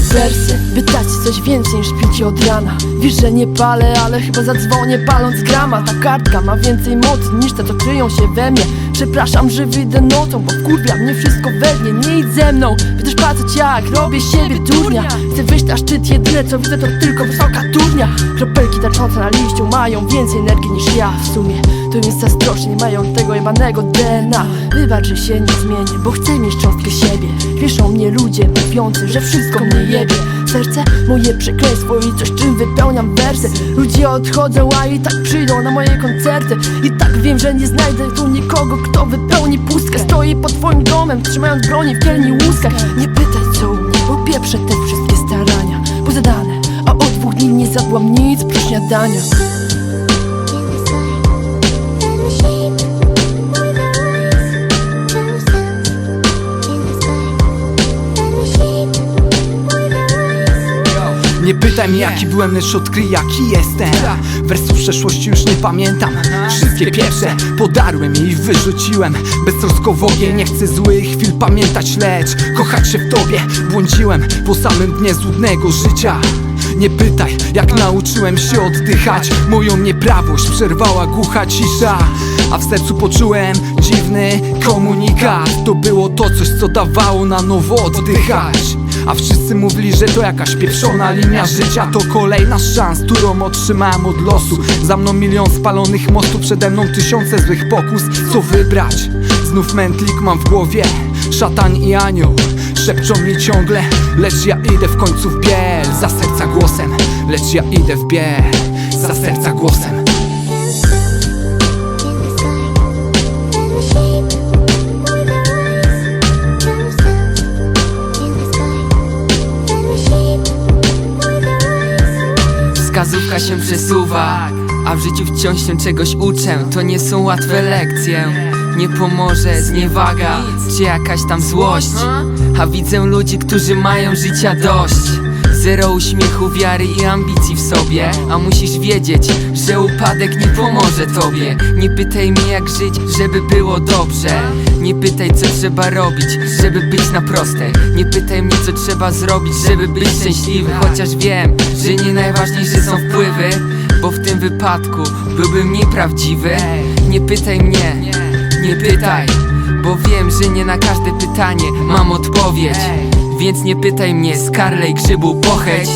wersy By dać coś więcej niż picie od rana. Wiesz, że nie palę, ale chyba zadzwonię paląc grama. Ta kartka ma więcej mocy niż te, co kryją się we mnie. Przepraszam, że wyjdę nocą, bo wkurwia mnie wszystko we dnie Nie idź ze mną, będziesz patrzeć jak robię siebie durnia Chcę wyjść na szczyt, jedyne co widzę to tylko wysoka turnia. Kropelki taczące na liściu mają więcej energii niż ja w sumie To jest zazdrośnie, nie mają tego jebanego DNA Wybacz, że się nie zmienię, bo chcę mieć cząstkę siebie. Piszą mnie ludzie mówiący, że wszystko mnie jebie. Serce moje przekleństwo i coś czym wypełniam wersy. Ludzie odchodzą, a i tak przyjdą na moje koncerty. I tak wiem, że nie znajdę tu nikogo, kto wypełni pustkę. Stoję pod twoim domem, trzymając broni w kielni łuskach. Nie pytaj co u mnie, bo pieprzę te wszystkie starania. Pozadane, a od dwóch dni nie zadłam nic przy śniadania Nie pytaj mnie jaki byłem, lecz odkryj jaki jestem. Wersów przeszłości już nie pamiętam. Wszystkie pierwsze podarłem i wyrzuciłem. Beztroskowo nie chcę złych chwil pamiętać Lecz kochać się w tobie Błądziłem po samym dnie złudnego życia. Nie pytaj, jak nauczyłem się oddychać. Moją nieprawość przerwała głucha cisza. A w sercu poczułem dziwny komunikat. To było to coś, co dawało na nowo oddychać a wszyscy mówili, że to jakaś pieprzona linia życia. To kolejna szans, którą otrzymałem od losu. Za mną milion spalonych mostów, przede mną tysiące złych pokus. Co wybrać? Znów mętlik mam w głowie. Szatan i anioł szepczą mi ciągle. Lecz ja idę w końcu w biel Za serca głosem. Lecz ja idę w biel Za serca głosem Wskazówka się przesuwa A w życiu wciąż się czegoś uczę. To nie są łatwe lekcje Nie pomoże zniewaga Czy jakaś tam złość. A widzę ludzi, którzy mają życia dość Zero uśmiechu, wiary i ambicji w sobie. A musisz wiedzieć, że upadek nie pomoże tobie. Nie pytaj mnie jak żyć, żeby było dobrze. Nie pytaj co trzeba robić, żeby być na prostej Nie pytaj mnie co trzeba zrobić, żeby być szczęśliwy. Chociaż wiem, że nie najważniejsze są wpływy Bo w tym wypadku byłbym nieprawdziwy. Nie pytaj mnie, nie pytaj Bo wiem, że nie na każde pytanie mam odpowiedź Więc nie pytaj mnie, skarlej grzybu pocheć